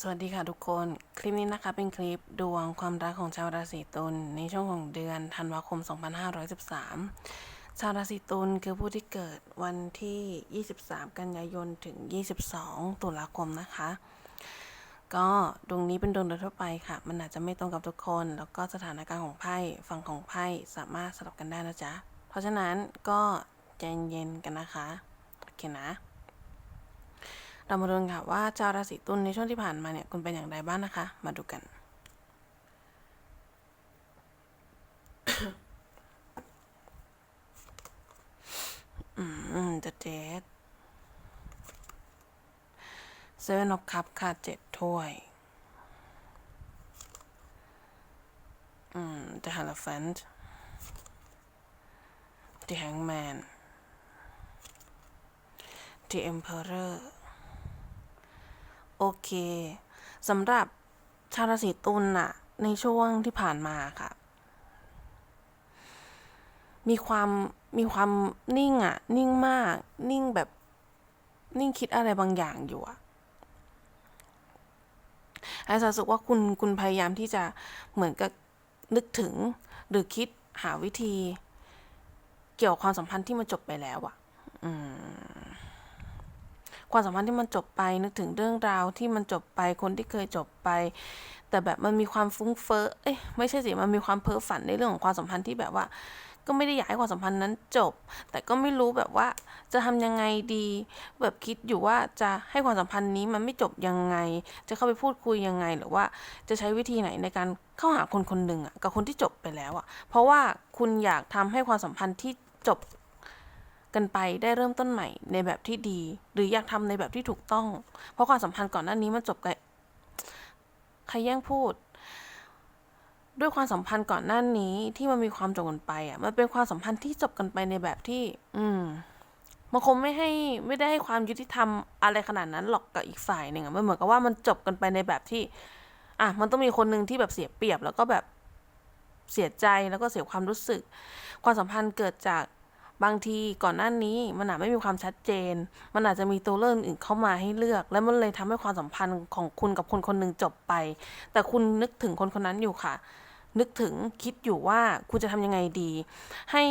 สวัสดีค่ะทุกคน คลิปนี้นะคะเป็นคลิปดวงความรักของชาวราศีตุลในช่วงของเดือนธันวาคม 2513 ชาวราศีตุลคือผู้ที่เกิดวันที่ 23 กันยายนถึง 22 ตุลาคมนะคะ ก็ดวงนี้เป็นดวงโดยทั่วไปค่ะ มันอาจจะไม่ตรงกับทุกคน แล้วก็สถานการณ์ของไพ่ฝั่งของไพ่สามารถสลับกันได้นะจ๊ะ เพราะฉะนั้นก็ใจเย็นๆกันนะคะ โอเคนะ เรามาดูกันค่ะว่าชาวราศีตุลในช่วงที่ผ่านมาเนี่ยคุณเป็นอย่างไรบ้างนะคะ มาดูกัน อืมจะเจ็ดเซเว่นออฟคัพค่ะเจ็ดถ้วย อืม The Hierophant The Hangman The Emperor โอเคสำหรับชาวราศีตุลน่ะ ในช่วงที่ผ่านมาค่ะ มีความมีความนิ่งอะนิ่งมาก นิ่งแบบนิ่งคิดอะไรบางอย่างอยู่อะไอ้รู้สึกว่าคุณคุณพยายามที่จะเหมือนกับนึกถึง หรือคิดหาวิธี เกี่ยวกับความสัมพันธ์ที่มันจบไปแล้วอะ อืม ความสัมพันธ์ที่มันจบไปนึกถึงเรื่องราวที่มันจบไปคนที่เคยจบไป แต่แบบมันมีความฟุ้งเฟ้อเอ้ยไม่ใช่สิมันมีความเพ้อฝันในเรื่องของความสัมพันธ์ที่แบบว่า ก็ไม่ได้อยากให้ความสัมพันธ์นั้นจบ แต่ก็ไม่รู้แบบว่าจะทำยังไงดี แบบคิดอยู่ว่าจะให้ความสัมพันธ์นี้มันไม่จบยังไง จะเข้าไปพูดคุยยังไงหรือว่าจะใช้วิธีไหนในการเข้าหาคนคนหนึ่งอะกับคนที่จบไปแล้วอะ เพราะว่าคุณอยากทำให้ความสัมพันธ์ที่จบ กันไปได้เริ่มต้นใหม่ในแบบที่ดี หรืออยากทำในแบบที่ถูกต้อง เพราะความสัมพันธ์ก่อนหน้านี้มันจบกันใครแย่งพูด ด้วยความสัมพันธ์ก่อนหน้านี้ที่มันมีความจบกันไปอะมันเป็นความสัมพันธ์ที่จบกันไปในแบบที่ อืมมันคงไม่ให้ไม่ได้ให้ความยุติธรรมอะไรขนาดนั้นหรอกกับอีกฝ่ายหนึ่งอะมันเหมือนกับว่ามันจบกันไปในแบบที่ อะมันต้องมีคนหนึ่งที่แบบเสียเปรียบ แล้วก็แบบเสียใจแล้วก็เสียความรู้สึก ความสัมพันธ์เกิดจาก บางทีก่อนหน้านี้มันอาจไม่มีความชัดเจน มันอาจจะมีตัวเลือกอื่นเข้ามาให้เลือก และมันเลยทำให้ความสัมพันธ์ของคุณกับคนคนหนึ่งจบไป แต่คุณนึกถึงคนคนนั้นอยู่ค่ะ นึกถึงคิดอยู่ว่าคุณจะทำยังไงดี ให้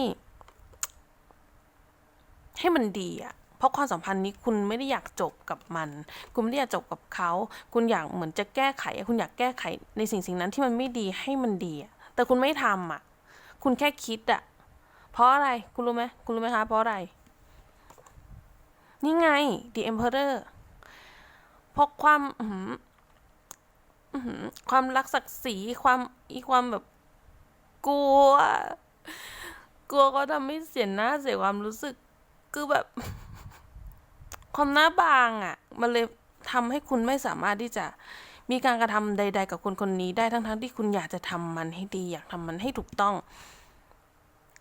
ให้มันดีอะเพราะความสัมพันธ์นี้คุณไม่ได้อยากจบกับมัน คุณไม่ได้อยากจบกับเขา คุณอยากเหมือนจะแก้ไข คุณอยากแก้ไขในสิ่งสิ่งนั้นที่มันไม่ดีให้มันดีแต่คุณไม่ทำอะ คุณแค่คิดอะ เพราะอะไร คุณรู้ไหมคุณรู้ไหมคะ เพราะอะไร นี่ไง The Emperor เพราะความความรักศักดิ์ศรีความอีความแบบ กลัว กลัวก็ทำให้เสียหน้าเสียความรู้สึก คือแบบ ความหน้าบางอะ่ะ มันเลยทำให้คุณไม่สามารถที่จะมีการกระทำใด ๆ กับคนคนนี้ได้ทั้งๆที่คุณอยากจะทำมันให้ดี อยากทำมันให้ถูกต้อง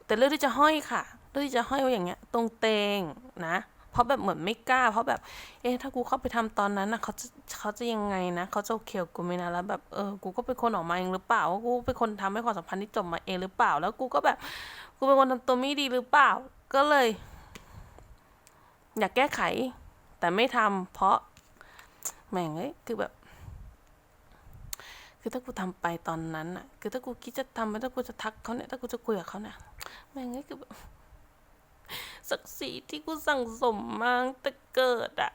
แต่เลือกที่จะห้อยค่ะ เลือกที่จะห้อยไว้อย่างเงี้ย ตรงเตงนะ เพราะแบบเหมือนไม่กล้า เพราะแบบ เอ๊ะถ้ากูเข้าไปทำตอนนั้นนะเขาจะเขาจะยังไงนะเขาจะโอเคกับกูไหมนะแล้วแบบเออกูก็เป็นคนออกมาเองหรือเปล่าว่ากูเป็นคนทำให้ความสัมพันธ์ที่จบมาเองหรือเปล่า แล้วกูก็แบบกูเป็นคนทำตัวไม่ดีหรือเปล่า ก็เลย อยากแก้ไข แต่ไม่ทำเพราะแม่งเอ้ยคือแบบคือถ้ากูทำไปตอนนั้นอะคือถ้ากูคิดจะทำไปถ้ากูจะทักเขาเนี่ย ถ้ากูจะคุยกับเขาเนี่ย ม่งเอ้ยคือแบบศักดิ์ศรีที่กูสั่งสมมาแต่เกิดอะ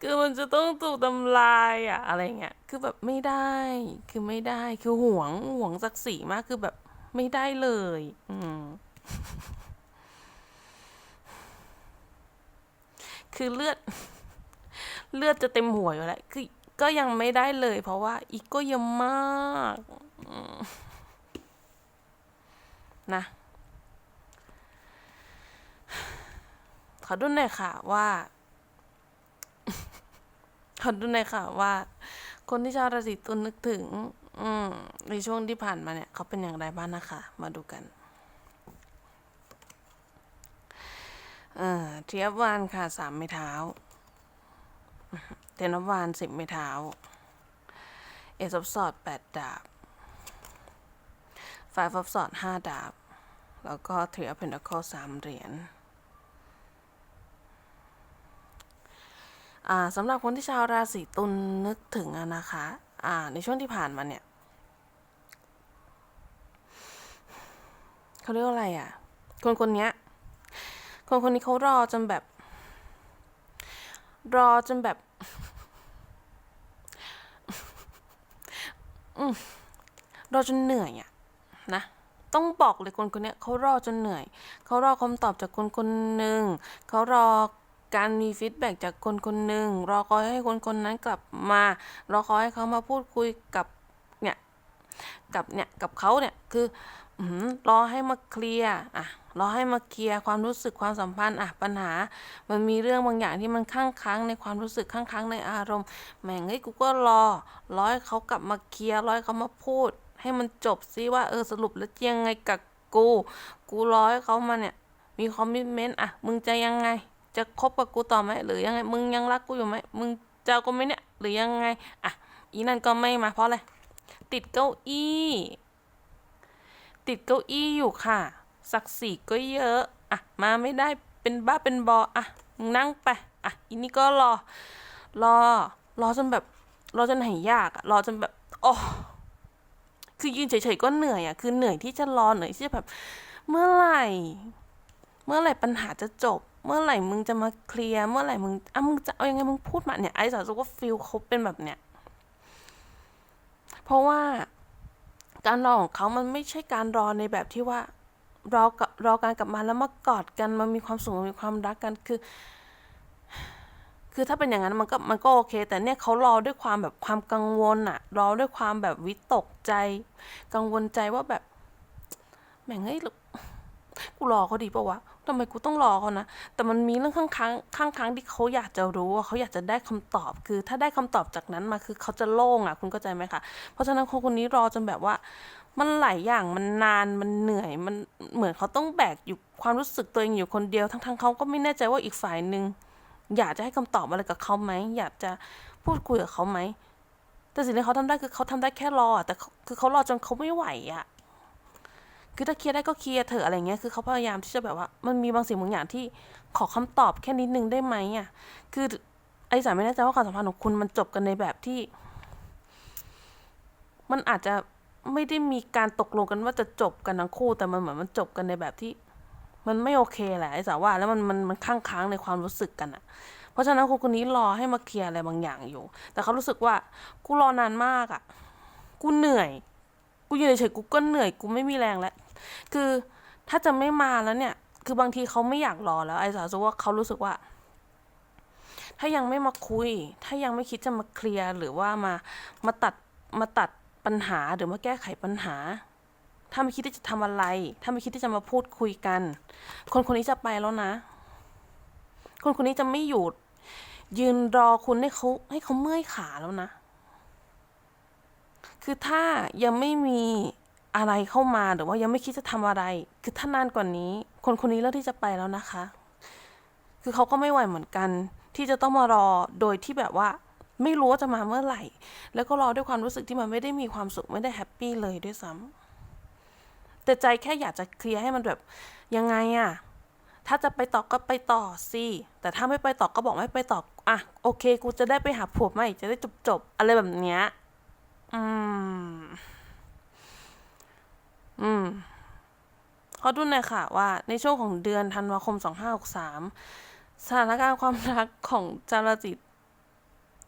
คือมันจะต้องถูกทำลายอะอะไรเงี้ย คือแบบไม่ได้ คือไม่ได้ คือหวงหวงศักดิ์ศรีมาก คือแบบไม่ได้เลย อืมคือเลือด เลือดจะเต็มหัวอยู่แล้ว คือก็ยังไม่ได้เลย เพราะว่าอีกก็เยอะมากอืม นะ ขอดูหน่อยค่ะว่า ขอดูหน่อยค่ะว่า คนที่ชาวราศีตุลนึกถึง อืมในช่วงที่ผ่านมาเนี่ย เขาเป็นอย่างไรบ้างนะคะ มาดูกันเออเทียบวานค่ะสามไม้เท้าเทนวานสิบไม้เท้า เอซอบสอดแปดดาบไฟฟอบสอดห้าดาบ แล้วก็เทียบเพนทาคอสามเหรียญสำหรับคนที่ชาวราศีตุลนึกถึงนะคะในช่วงที่ผ่านมาเนี่ยเขาเรียกว่าอะไรอะคนคนเนี้ยคนคนนี้เขารอจนแบบ รอจนแบบอืรอจนเหนื่อยอะนะ ต้องบอกเลยคนคนนี้เขารอจนเหนื่อย เขารอคำตอบจากคนคนหนึ่ง เขารอการมีฟีดแบ็กจากคนคนหนึ่ง รอคอยให้คนคนนั้นกลับมา รอคอยให้เขามาพูดคุยกับเนี่ย กับเนี่ย กับเขาเนี่ย คือรอให้มาเคลียร์อะรอให้มาเคลียร์ความรู้สึกความสัมพันธ์อะปัญหา มันมีเรื่องบางอย่างที่มันค้างค้างในความรู้สึกค้างค้างในอารมณ์แม่งเอ้ยกูก็รอรอให้เขากลับมาเคลียร์รอให้เขามาพูด ให้มันจบซิว่าเออสรุปแล้วยังไงกับกู กูร้อให้เขามาเนี่ย มีคอมมิชเมนต์อะ มึงจะยังไง จะคบกับกูต่อไหมหรือยังไง มึงยังรักกูอยู่ไหมมึงจะเอากูไหมเนี่ย หรือยังไง อะ อีนั่นก็ไม่มาเพราะอะไร ติดเก้าอี้ ติดเก้าอี้อยู่ค่ะ ศักดิ์ศรีก็เยอะ อะ มาไม่ได้ เป็นบ้าเป็นบอ อะ มึงนั่งไป อะ อีนี่ก็รอ รอ รอจนแบบ รอจนหายยากอะรอจนแบบ โอ้ คือยืนเฉยๆก็เหนื่อยอะคือเหนื่อยที่จะรอเหนื่อยที่จะแบบ เมื่อไหร่ เมื่อไหร่ปัญหาจะจบ เมื่อไหร่มึงจะมาเคลียร์เมื่อไหร่มึงอะมึงจะเอายังไงมึงพูดมาเนี่ยไอ้สาวรู้ว่าฟิลเขาเป็นแบบเนี้ยเพราะว่าการรอของเขามันไม่ใช่การรอในแบบที่ว่ารอกับรอการกลับมาแล้วมากอดกันมันมีความสุขมันมีความรักกันคือ คือถ้าเป็นอย่างนั้นมันก็มันก็โอเค แต่เนี่ยเขารอด้วยความแบบความกังวลอะรอด้วยความแบบวิตกใจ กังวลใจว่าแบบแหม่งเฮ้ยกูรอเขาดีปะวะทำไมกูต้องรอเขานะ แต่มันมีเรื่องข้างค้างข้างค้างที่เขาอยากจะรู้ว่าเขาอยากจะได้คำตอบ คือ ถ้าได้คำตอบจากนั้นมาคือเขาจะโล่งอะคุณเข้าใจไหมคะ เพราะฉะนั้นคนคนนี้รอจนแบบว่า มันหลายอย่างมันนานมันเหนื่อยมันเหมือนเขาต้องแบกอยู่ความรู้สึกตัวเองอยู่คนเดียว ทั้งๆเขาก็ไม่แน่ใจว่าอีกฝ่ายหนึ่ง อยากจะให้คำตอบอะไรกับเขาไหมอยากจะพูดคุยกับเขาไหมแต่สิ่งที่เขาทำได้คือเขาทำได้แค่รอแต่คือเขารอจนเขาไม่ไหวอะคือถ้าเคลียร์ได้ก็เคลียร์เถอะอะไรเงี้ย คือเขาพยายามที่จะแบบว่า มันมีบางสิ่งบางอย่างที่ขอคำตอบแค่นิดนึงได้ไหมอะคือไอ้สายไม่แน่ใจว่าความสัมพันธ์ของคุณมันจบกันในแบบที่ มันอาจจะไม่ได้มีการตกลงกันว่าจะจบกันทั้งคู่ แต่มันเหมือนมันจบกันในแบบที่ มันไม่โอเคแหละไอ้สาวว่าแล้วมันมันมันค้างค้างในความรู้สึกกันอะเพราะฉะนั้นคนคนนี้รอให้มาเคลียร์อะไรบางอย่างอยู่ แต่เขารู้สึกว่ากูรอนานมากอะกูเหนื่อย กูอยู่เฉยๆกูก็เหนื่อยกูไม่มีแรงแล้ว คือถ้าจะไม่มาแล้วเนี่ย คือบางทีเขาไม่อยากรอแล้ว ไอ้สาวว่าเขารู้สึกว่า ถ้ายังไม่มาคุย ถ้ายังไม่คิดจะมาเคลียร์หรือว่ามามาตัดมาตัดปัญหาหรือมาแก้ไขปัญหา ถ้าไม่คิดที่จะทำอะไร ถ้าไม่คิดที่จะมาพูดคุยกัน คนคนนี้จะไปแล้วนะ คนคนนี้จะไม่อยู่ ยืนรอคุณให้เขาให้เขาเมื่อยขาแล้วนะ คือถ้ายังไม่มีอะไรเข้ามาหรือว่ายังไม่คิดจะทำอะไร คือถ้านานกว่านี้ คนคนนี้เลือกที่จะไปแล้วนะคะ คือเขาก็ไม่ไหวเหมือนกัน ที่จะต้องมารอโดยที่แบบว่า ไม่รู้ว่าจะมาเมื่อไหร่ แล้วก็รอด้วยความรู้สึกที่มันไม่ได้มีความสุขไม่ได้แฮปปี้เลยด้วยซ้ำ แต่ใจแค่อยากจะเคลียร์ให้มันแบบยังไงอะถ้าจะไปต่อก็ไปต่อสิ แต่ถ้าไม่ไปต่อก็บอกไม่ไปต่อ อะ โอเค กูจะได้ไปหาผัวใหม่จะได้จบจบๆอะไรแบบเนี้ย อืม อืมขอดูหน่อยค่ะว่า ในช่วงของเดือนธันวาคม 2563 สถานการณ์ความรักของจารจิต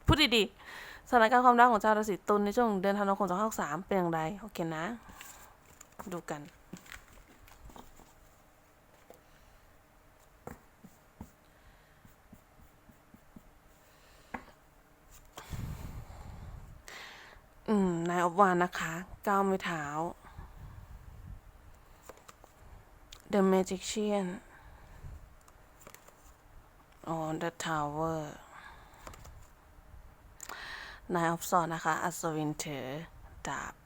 พูดดีๆ สถานการณ์ความรักของจารจิตตุลในช่วงของเดือนธันวาคม 2563 เป็นอย่างไร โอเคนะ ดูกัน อืม นายอบวานนะคะก้าวไม่เท้า The Magician on the Tower นายออฟสอนนะคะ อัศวินถือดาบ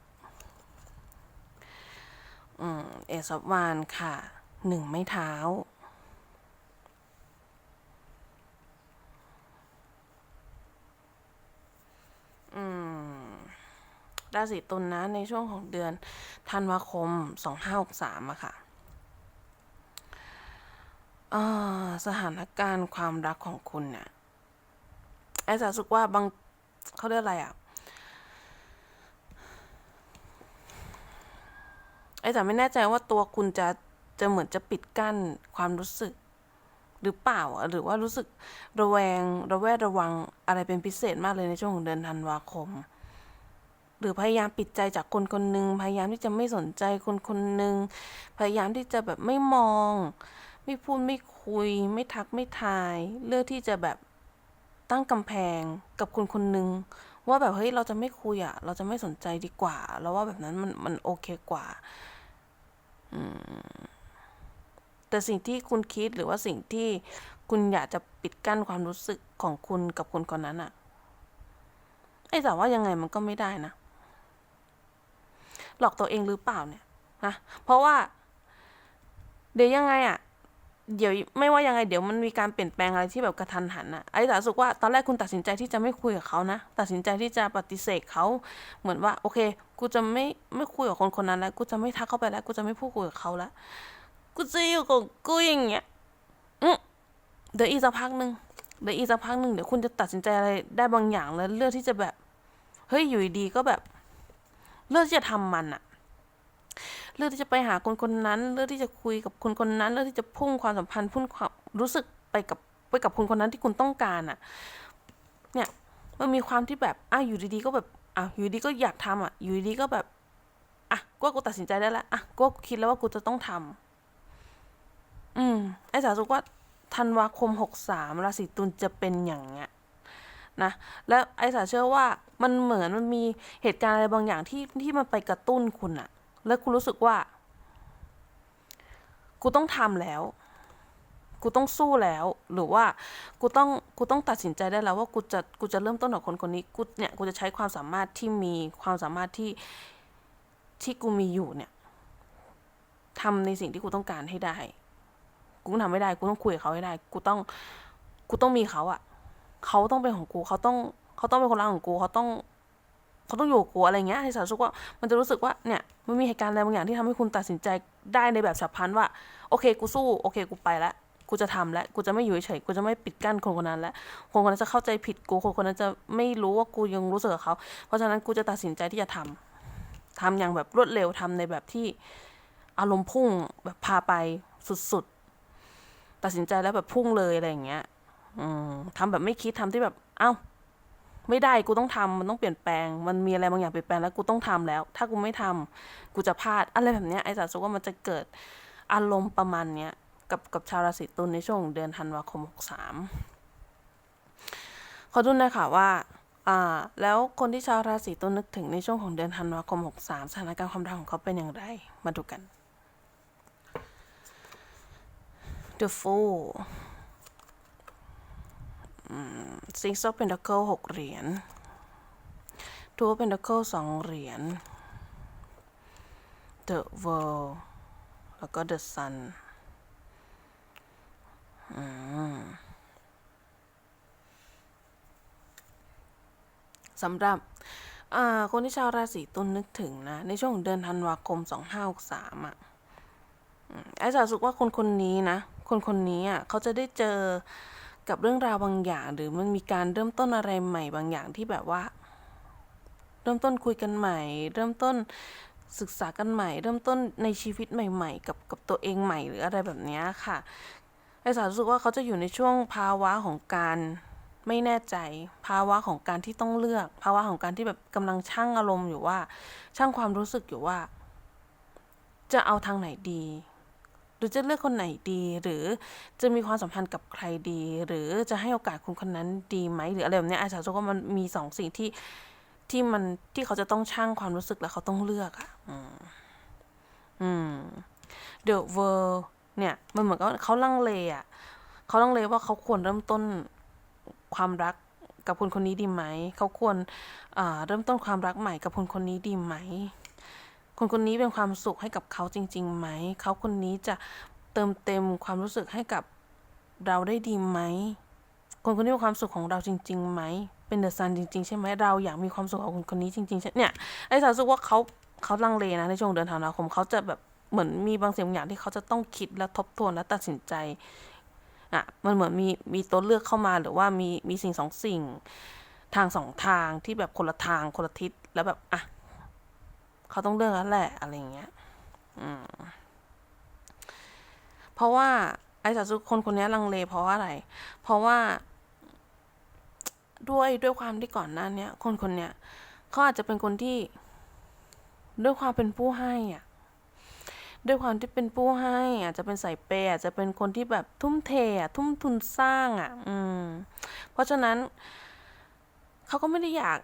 อืมเอซอบวานค่ะหนึ่งไม่เท้า อืมราศีตุลนะ ในช่วงของเดือนธันวาคม 2563อะค่ะสถานการณ์ความรักของคุณเนี่ยไอ้สาสึกว่าบางเขาเรียกอะไรอะ ไอ้แต่ไม่แน่ใจว่าตัวคุณจะจะเหมือนจะปิดกั้นความรู้สึก หรือเปล่าหรือว่ารู้สึกระแวงระแวดระวังอะไรเป็นพิเศษมากเลยในช่วงของเดือนธันวาคม หรือพยายามปิดใจจากคนคนหนึ่งพยายามที่จะไม่สนใจคนคนหนึ่งพยายามที่จะแบบไม่มอง ไม่พูดไม่คุย ไม่ทักไม่ทาย เลือกที่จะแบบตั้งกำแพงกับคนคนหนึ่ง ว่าแบบเฮ้ยเราจะไม่คุยอะเราจะไม่สนใจดีกว่า แล้วว่าแบบนั้นมันมันโอเคกว่าแต่สิ่งที่คุณคิดหรือว่าสิ่งที่คุณอยากจะปิดกั้นความรู้สึกของคุณกับคนคนนั้นอะไอ้แต่ว่ายังไงมันก็ไม่ได้นะ หลอกตัวเองหรือเปล่าเนี่ยนะเพราะว่า เดี๋ยวยังไงอะ เดี๋ยวไม่ว่ายังไงเดี๋ยวมันมีการเปลี่ยนแปลงอะไรที่แบบกระทันหันอะไอ้แต่สึกว่าตอนแรกคุณตัดสินใจที่จะไม่คุยกับเขานะ ตัดสินใจที่จะปฏิเสธเขาเหมือนว่า โอเค กูจะไม่ไม่คุยกับคนคนนั้นแล้ว กูจะไม่ทักเข้าไปแล้ว กูจะไม่พูดคุยกับเขาแล้วกูจะอยู่กับกูอย่างเงี้ยอืมเดี๋ยวอีกสักพักหนึ่งเดี๋ยวอีกสักพักหนึ่งเดี๋ยวคุณจะตัดสินใจอะไรได้บางอย่างแล้วเลือกที่จะแบบ เฮ้ยอยู่ดีก็แบบ เลือกที่จะทำมันอะ เลือกที่จะไปหาคนคนนั้น เลือกที่จะคุยกับคนคนนั้น เลือกที่จะพุ่งความสัมพันธ์พุ่งความรู้สึกไปกับไปกับคนคนนั้นที่คุณต้องการอะเนี่ย มันมีความที่แบบอะอยู่ดีๆก็แบบอะอยู่ดีก็อยากทำอะ อยู่ดีก็แบบอะก็กูตัดสินใจได้แล้วอะก็คิดแล้วว่ากูจะต้องทำอืม ไอ้สาสุกว่าธันวาคมหกสามราศีตุลจะเป็นอย่างเงี้ยนะแล้วไอ้สาเชื่อว่ามันเหมือนมันมีเหตุการณ์อะไรบางอย่างที่ที่มันไปกระตุ้นคุณอะ แล้วคุณรู้สึกว่า กูต้องทำแล้ว กูต้องสู้แล้ว หรือว่ากูต้องกูต้องตัดสินใจได้แล้วว่ากูจะกูจะเริ่มต้นกับคนคนนี้กูเนี่ยกูจะใช้ความสามารถที่มีความสามารถที่ที่กูมีอยู่เนี่ยทำในสิ่งที่กูต้องการให้ได้ กูต้องทำไม่ได้ กูต้องคุยกับเขาให้ได้ กูต้อง กูต้องมีเขาอะเขาต้องเป็นของกู เขาต้อง เขาต้องเป็นคนรักของกู เขาต้อง เขาต้องอยู่กับกูอะไรเงี้ยให้สารสุกว่ามันจะรู้สึกว่าเนี่ยมันมีเหตุการณ์อะไรบางอย่างที่ทำให้คุณตัดสินใจได้ในแบบฉับพลันว่า โอเคกูสู้โอเคกูไปแล้วกูจะทำแล้วกูจะไม่อยู่เฉยๆกูจะไม่ปิดกั้นคนคนนั้นแล้วคนคนนั้นจะเข้าใจผิดกูคนคนนั้นจะไม่รู้ว่ากูยังรู้สึกกับเขา เพราะฉะนั้นกูจะตัดสินใจที่จะทำทำอย่างแบบรวดเร็วทำในแบบที่อารมณ์พุ่งแบบพาไปสุดๆตัดสินใจแล้วแบบพุ่งเลยอะไรอย่างเงี้ย อืมทำแบบไม่คิดทำที่แบบ เอ้า ไม่ได้กูต้องทำมันต้องเปลี่ยนแปลง มันมีอะไรบางอย่างเปลี่ยนแปลงแล้วกูต้องทำแล้ว ถ้ากูไม่ทำกูจะพลาดอะไรแบบเนี้ยไอ้สารสุกว่ามันจะเกิดอารมณ์ประมาณเนี้ยกับกับชาวราศีตุลในช่วงเดือนธันวาคมหกสามขอดูหนะคะว่าอ่า แล้วคนที่ชาวราศีตุลนึกถึงในช่วงของเดือนธันวาคมหกสามสถานการณ์ความรักของเขาเป็นอย่างไร มาดูกัน The Fool Six of Pentacle หกเหรียญ Two of Pentacle สองเหรียญ The World แล้วก็ The Sun อืมสำหรับคนที่ชาวราศีตุลนึกถึงนะ ในช่วงเดือนธันวาคม 2563อะไอ้สาสุกว่าคนคนนี้นะ คนคนนี้อะเขาจะได้เจอ กับเรื่องราวบางอย่าง หรือมันมีการเริ่มต้นอะไรใหม่บางอย่างที่แบบว่า เริ่มต้นคุยกันใหม่ เริ่มต้นศึกษากันใหม่ เริ่มต้นในชีวิตใหม่ ๆ กับกับตัวเองใหม่หรืออะไรแบบนี้ค่ะไอสารู้สึกว่าเขาจะอยู่ในช่วงภาวะของการไม่แน่ใจ ภาวะของการที่ต้องเลือก ภาวะของการที่แบบกำลังชั่งอารมณ์อยู่ว่าช่างความรู้สึกอยู่ว่า จะเอาทางไหนดี หรือจะเลือกคนไหนดี หรือจะมีความสัมพันธ์กับใครดี หรือจะให้โอกาสคนคนนั้นดีไหมหรืออะไรแบบนี้ไอ้สาวรู้สึกว่ามันมีสองสิ่งที่ที่มันที่เขาจะต้องช่างความรู้สึกแล้วเขาต้องเลือกอะ อืมอืม The World เนี่ย มันเหมือนกับเขาลังเลอะเขาลังเลว่าเขาควรเริ่มต้นความรักกับคนคนนี้ดีไหม เขาควรเริ่มต้นความรักใหม่กับคนคนนี้ดีไหม คนคนนี้เป็นความสุขให้กับเขาจริงๆไหม เขาคนนี้จะเติมเต็มความรู้สึกให้กับเราได้ดีไหม คนคนนี้เป็นความสุขของเราจริงๆไหม เป็นเดอะซันจริงๆใช่ไหมเราอยากมีความสุขกับคนคนนี้จริงๆใช่เนี่ยไอ้สาวรู้สึกว่าเขาเขาลังเลนะในช่วงเดือนธันวาคมเขาจะแบบเหมือนมีบางสิ่งบางอย่างที่เขาจะต้องคิดและทบทวนและตัดสินใจอะมันเหมือนมีมีตัวเลือกเข้ามาหรือว่ามีมีสิ่งสองสิ่ง ทางสองทางที่แบบคนละทางคนละทิศแล้วแบบอะ เขาต้องเลือกแล้วแหละอะไรเงี้ย อืม เพราะว่า ไอ้สาวสุคนคนนี้ลังเลเพราะว่าอะไร เพราะว่า ด้วยด้วยความที่ก่อนหน้าเนี้ย คนคนเนี้ยเขาอาจจะเป็นคนที่ ด้วยความเป็นผู้ให้อะ ด้วยความที่เป็นผู้ให้ อาจจะเป็นสายเปย์อาจจะเป็นคนที่แบบทุ่มเทอะทุ่มทุนสร้างอะ อืม เพราะฉะนั้นเขาก็ไม่ได้อยาก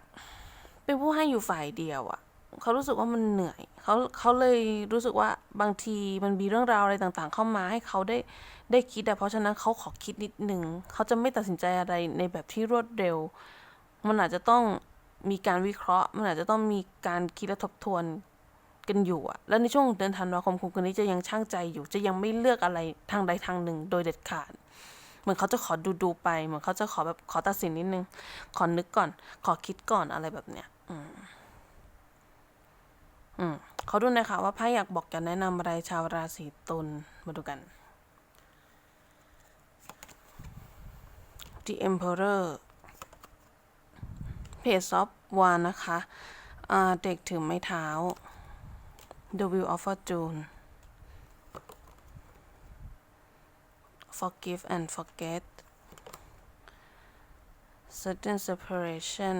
เป็นผู้ให้อยู่ฝ่ายเดียวอะ เขารู้สึกว่ามันเหนื่อยเขาเขาเลยรู้สึกว่าบางทีมันมีเรื่องราวอะไรต่างๆ เข้ามาให้เขาได้ได้คิดแต่เพราะฉะนั้นเขาขอคิดนิดนึงเขาจะไม่ตัดสินใจอะไรในแบบที่รวดเร็ว มันอาจจะต้องมีการวิเคราะห์ มันอาจจะต้องมีการคิดและทบทวนกันอยู่อะแล้วในช่วงเดือนธันวาคมคุณคนนี้จะยังช่างใจอยู่ จะยังไม่เลือกอะไรทางใดทางหนึ่ง โดยเด็ดขาด เหมือนเขาจะขอดูดูไป เหมือนเขาจะขอแบบขอตัดสินนิดนึง ขอนึกก่อน ขอคิดก่อนอะไรแบบเนี้ย อืม อืมเขาดูนะคะว่าไพ่อยากบอกจะแนะนำอะไรชาวราศีตุลมาดูกัน The Emperor Page of Wands นะคะเด็กถือไม้เท้า The Wheel of Fortune Forgive and forget Certain separation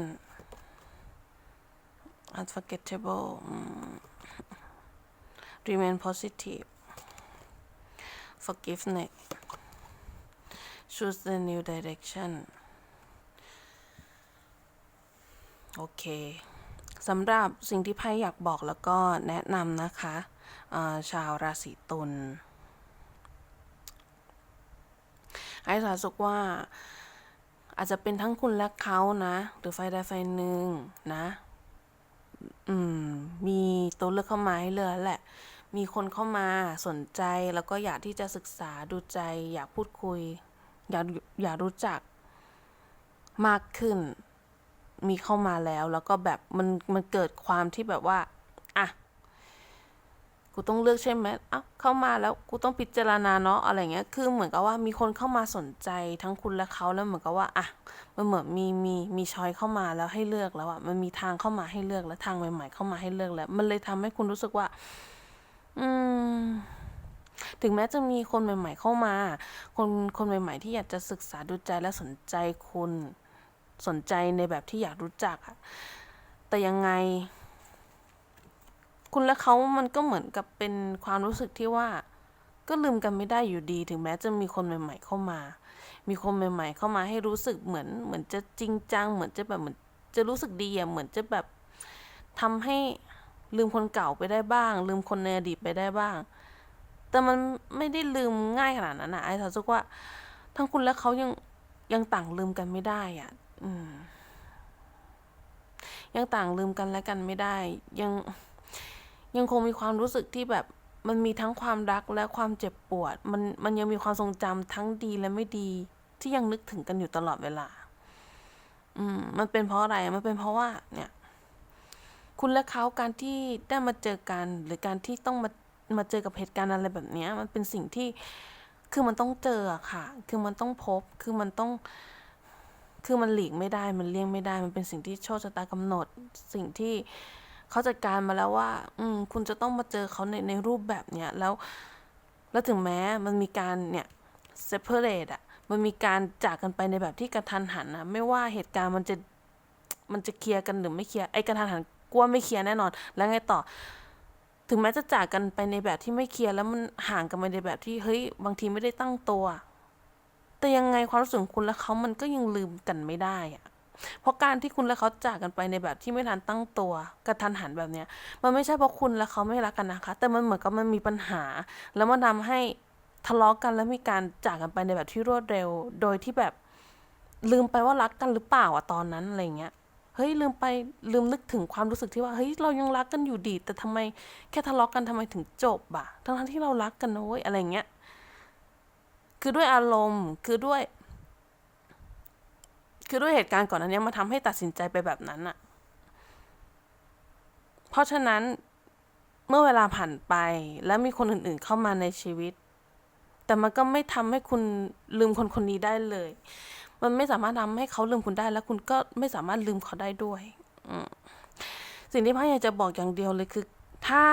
Unforgettable Remain positive Forgiveness Choose the new direction โอเคสำหรับสิ่งที่ไพ่อยากบอกแล้วก็แนะนำนะคะ ชาวราศีตุลไอ้สาสุกว่าอาจจะเป็นทั้งคุณและเขานะ หรือไฟใดไฟหนึ่งนะ อืม มีตัวเลือกเข้ามาให้เลือกแหละ มีคนเข้ามาสนใจแล้วก็อยากที่จะศึกษาดูใจ อยากพูดคุย อยากอยากรู้จักมากขึ้น มีเข้ามาแล้ว แล้วก็แบบมันมันเกิดความที่แบบว่า อะ กูต้องเลือกใช่ไหมอะเข้ามาแล้วกูต้องพิจารณาเนาะอะไรเงี้ย คือเหมือนกับว่ามีคนเข้ามาสนใจทั้งคุณและเขาแล้วเหมือนกับว่าอะมันเหมือนมีมีมีช้อยเข้ามาแล้วให้เลือกแล้วอะมันมีทางเข้ามาให้เลือกแล้วทางใหม่ๆเข้ามาให้เลือกแล้ว มันเลยทำให้คุณรู้สึกว่า อืมถึงแม้จะมีคนใหม่ ๆ เข้ามา คนคนใหม่ ๆ ที่อยากจะศึกษาดูใจและสนใจคุณสนใจในแบบที่อยากรู้จักอะแต่ยังไง คุณและเขามันก็เหมือนกับเป็นความรู้สึกที่ว่า ก็ลืมกันไม่ได้อยู่ดี ถึงแม้จะมีคนใหม่ ๆ เข้ามา มีคนใหม่ ๆ เข้ามาให้รู้สึกเหมือนเหมือนจะจริงจังเหมือนจะแบบเหมือนจะรู้สึกดีอะเหมือนจะแบบทำให้ลืมคนเก่าไปได้บ้าง ลืมคนในอดีตไปได้บ้าง แต่มันไม่ได้ลืมง่ายขนาดนั้นนะไอ้สาวสุกว่า ทั้งคุณและเขายังยังต่างลืมกันไม่ได้อะ อืม ยังต่างลืมกันและกันไม่ได้ ยัง ยังคงมีความรู้สึกที่แบบมันมีทั้งความรักและความเจ็บปวด มันมันยังมีความทรงจำทั้งดีและไม่ดี ที่ยังนึกถึงกันอยู่ตลอดเวลา อืม มันเป็นเพราะอะไร มันเป็นเพราะว่า เนี่ย คุณและเขาการที่ได้มาเจอกัน หรือการที่ต้องมามาเจอกับเหตุการณ์อะไรแบบนี้มันเป็นสิ่งที่คือมันต้องเจอค่ะ คือมันต้องพบ คือมันต้อง คือมันหลีกไม่ได้ มันเลี่ยงไม่ได้ มันเป็นสิ่งที่โชคชะตากำหนด สิ่งที่ เขาจัดการมาแล้วว่า อืม คุณจะต้องมาเจอเขาในในรูปแบบเนี้ยแล้ว แล้วถึงแม้มันมีการเนี่ย separate อะมันมีการจากกันไปในแบบที่กระทันหันนะไม่ว่าเหตุการณ์มันจะมันจะเคลียร์กันหรือไม่เคลียร์ไอ้กระทันหันกลัวไม่เคลียร์แน่นอน แล้วไงต่อ ถึงแม้จะจากกันไปในแบบที่ไม่เคลียร์แล้วมันห่างกันไปในแบบที่เฮ้ยบางทีไม่ได้ตั้งตัว แต่ยังไงความรู้สึกคุณและเขามันก็ยังลืมกันไม่ได้อะ เพราะการที่คุณและเขาจากกันไปในแบบที่ไม่ทันตั้งตัวกระทันหันแบบเนี้ย มันไม่ใช่เพราะคุณและเขาไม่รักกันนะคะ แต่มันเหมือนกับมันมีปัญหา แล้วมันทำให้ทะเลาะกันแล้วมีการจากกันไปในแบบที่รวดเร็ว โดยที่แบบลืมไปว่ารักกันหรือเปล่าอะตอนนั้นอะไรเงี้ยเฮ้ยลืมไปลืมนึกถึงความรู้สึกที่ว่าเฮ้ยเรายังรักกันอยู่ดี แต่ทำไมแค่ทะเลาะกันทำไมถึงจบอะทั้งที่เรารักกันนะเว้ยอะไรเงี้ยคือด้วยอารมณ์คือด้วย คือด้วยเหตุการณ์ก่อนอันนี้มาทำให้ตัดสินใจไปแบบนั้นอะเพราะฉะนั้นเมื่อเวลาผ่านไปแล้วมีคนอื่นๆเข้ามาในชีวิต แต่มันก็ไม่ทำให้คุณลืมคนคนนี้ได้เลย มันไม่สามารถทำให้เขาลืมคุณได้ แล้วคุณก็ไม่สามารถลืมเขาได้ด้วยสิ่งที่พ่ออยากจะบอกอย่างเดียวเลยคือ ถ้า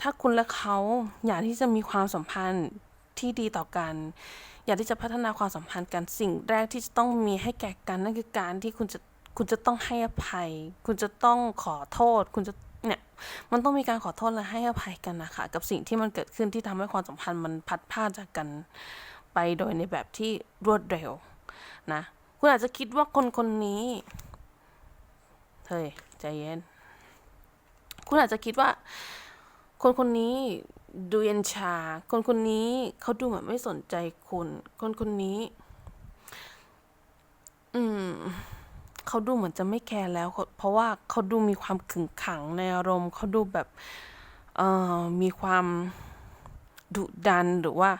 ถ้าคุณและเขาอยากที่จะมีความสัมพันธ์ที่ดีต่อกัน อยากที่จะพัฒนาความสัมพันธ์กันสิ่งแรกที่จะต้องมีให้แก่กันนั่นคือการที่คุณจะคุณจะต้องให้อภัย คุณจะต้องขอโทษ คุณจะเนี่ยมันต้องมีการขอโทษและให้อภัยกันนะคะกับสิ่งที่มันเกิดขึ้นที่ทำให้ความสัมพันธ์มันพัดพาดจากกันไปโดยในแบบที่รวดเร็วนะคุณอาจจะคิดว่าคนคนนี้เฮ้ยใจเย็น คุณอาจจะคิดว่า คนคนนี้ ดูเย็นชา คนคนนี้เขาดูเหมือนไม่สนใจคุณ คนคนนี้ อืมเขาดูเหมือนจะไม่แคร์แล้ว เพราะว่าเขาดูมีความขึงขังในอารมณ์เขาดูแบบเอ่อมีความดุดันหรือว่า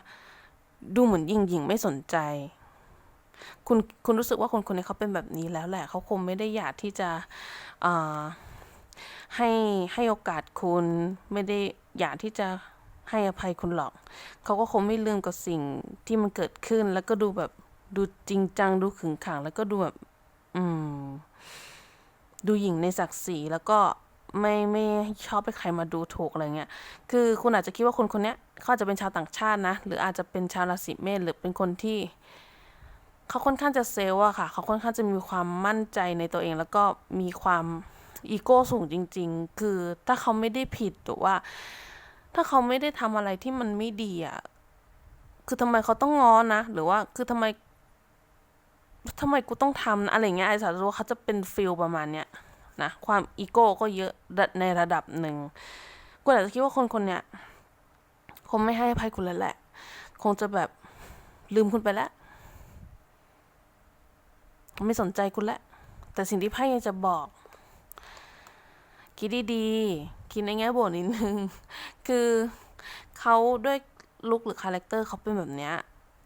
ดูเหมือนยิงยิงไม่สนใจ คุณคุณรู้สึกว่าคนคนนี้เขาเป็นแบบนี้แล้วแหละเขาคงไม่ได้อยากที่จะเอ่อให้ให้โอกาสคุณไม่ได้อยากที่จะ ให้อภัยคุณหรอก เขาก็คงไม่ลืมกับสิ่งที่มันเกิดขึ้น แล้วก็ดูแบบดูจริงจังดูขึงขัง แล้วก็ดูแบบ อืม ดูหยิ่งในศักดิ์ศรีแล้วก็ไม่ไม่ชอบให้ใครมาดูถูกอะไรเงี้ย คือคุณอาจจะคิดว่าคนคนนี้เขาอาจจะเป็นชาวต่างชาตินะ หรืออาจจะเป็นชาวราศีเมษหรือเป็นคนที่ เขาค่อนข้างจะเซลล์อะค่ะ เขาค่อนข้างจะมีความมั่นใจในตัวเอง แล้วก็มีความอีโก้สูงจริง ๆ คือถ้าเขาไม่ได้ผิดหรือว่า ถ้าเขาไม่ได้ทำอะไรที่มันไม่ดีอะคือทำไมเขาต้องง้อนะ หรือว่าคือทำไมทำไมกูต้องทำนะอะไรเงี้ยไอ้สารรู้เขาจะเป็นฟิลประมาณเนี้ยนะความอีโก้ก็เยอะในระดับหนึ่งกูอาจจะคิดว่าคนคนเนี้ยคงไม่ให้อภัยคุณแล้วแหละ คงจะแบบลืมคุณไปแล้วไม่สนใจคุณแล้วแต่สิ่งที่ไพ่ยังจะบอก คิดดีๆ คิดในแง่บวกนิดนึง คือเขาด้วยลุคหรือคาแรคเตอร์เขาเป็นแบบเนี้ย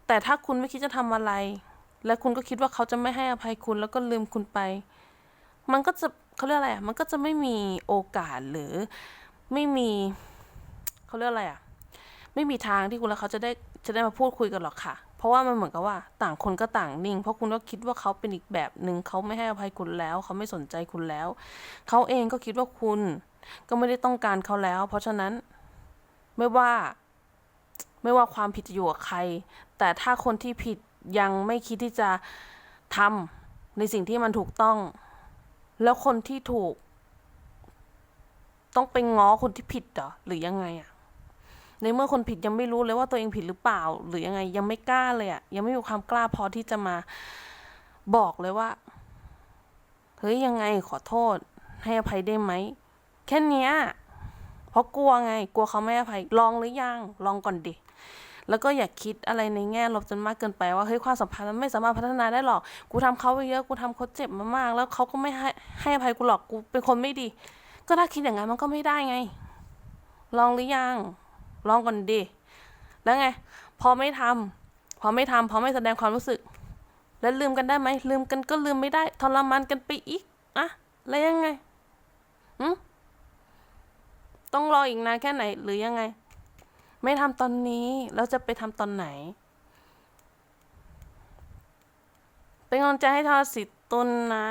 แต่ถ้าคุณไม่คิดจะทำอะไร และคุณก็คิดว่าเขาจะไม่ให้อภัยคุณแล้วก็ลืมคุณไป มันก็จะเขาเรียกอะไรอะ มันก็จะไม่มีโอกาสหรือไม่มีเขาเรียกอะไรอะ ไม่มีทางที่คุณและเขาจะได้จะได้มาพูดคุยกันหรอกค่ะ เพราะว่ามันเหมือนกับว่าต่างคนก็ต่างนิ่ง เพราะคุณก็คิดว่าเขาเป็นอีกแบบหนึ่งเขาไม่ให้อภัยคุณแล้ว เขาไม่สนใจคุณแล้ว เขาเองก็คิดว่าคุณ ก็ไม่ได้ต้องการเขาแล้ว เพราะฉะนั้นไม่ว่าไม่ว่าความผิดอยู่กับใคร แต่ถ้าคนที่ผิดยังไม่คิดที่จะทำในสิ่งที่มันถูกต้อง แล้วคนที่ถูก ต้องไปง้อคนที่ผิดเหรอหรือยังไงอะในเมื่อคนผิดยังไม่รู้เลยว่าตัวเองผิดหรือเปล่า หรือยังไง ยังไม่กล้าเลยอะยังไม่มีความกล้าพอที่จะมาบอกเลยว่าเฮ้ยยังไงขอโทษ ให้อภัยได้ไหม แค่นี้เพราะกลัวไง กลัวเขาไม่อภัยลองหรือยังลองก่อนดิแล้วก็อย่าคิดอะไรในแง่ลบจนมากเกินไปว่าเฮ้ยความสัมพันธ์มันไม่สามารถพัฒนาได้หรอก กูทำเขาไปเยอะกูทำเขาเจ็บมามาก แล้วเขาก็ไม่ให้ให้อภัยกูหรอกกูเป็นคนไม่ดี ก็ถ้าคิดอย่างนั้นมันก็ไม่ได้ไง ลองหรือยังลองก่อนดิแล้วไง พอไม่ทำพอไม่ทำพอไม่แสดงความรู้สึก แล้วลืมกันได้ไหมลืมกันก็ลืมไม่ได้ทรมานกันไปอีกอะแล้วยังไงหืม ต้องรออีกนานแค่ไหนหรือยังไง ไม่ทำตอนนี้แล้วจะไปทำตอนไหน เป็นกำลังใจให้ทอสิตุนนะ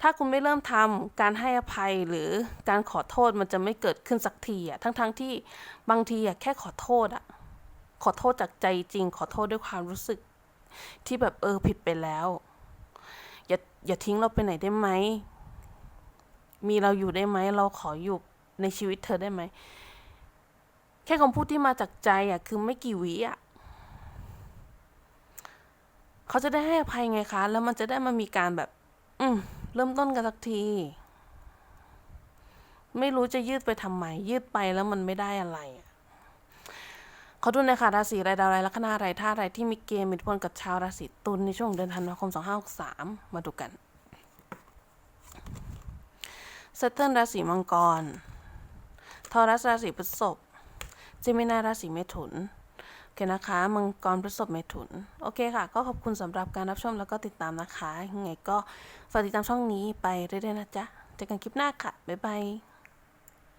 ถ้าคุณไม่เริ่มทำการให้อภัยหรือการขอโทษมันจะไม่เกิดขึ้นสักทีอะทั้งๆทที่บางทีอะแค่ขอโทษอะขอโทษจากใจจริง ขอโทษด้วยความรู้สึก ที่แบบเออผิดไปแล้ว อย่าอย่าทิ้งเราไปไหนได้ไหม มีเราอยู่ได้ไหม เราขออยู่ในชีวิตเธอได้ไหม แค่คำพูดที่มาจากใจอะ คือไม่กี่วิอะ เขาจะได้ให้อภัยไงคะ แล้วมันจะได้มามีการแบบ อืม เริ่มต้นกันสักที ไม่รู้จะยืดไปทำไม ยืดไปแล้วมันไม่ได้อะไรอะเขาดูในค่ะราศีไรดาวไรลัคนาไรท่าไรที่มีเกณฑ์มีอิทธิพลกับชาวราศีตุลในช่วงเดือนธันวาคม 2563 มาดูกัน เซตเทิลราศีมังกร ทอรัสราศีพฤษภจิมินาราศีเมถุนโอเคนะคะมังกรพฤษภเมถุน โอเคค่ะ ก็ขอบคุณสำหรับการรับชมแล้วก็ติดตามนะคะ ยังไงก็ฝากติดตามช่องนี้ไปเรื่อยๆนะจ๊ะ เจอกันคลิปหน้าค่ะ บ๊ายบาย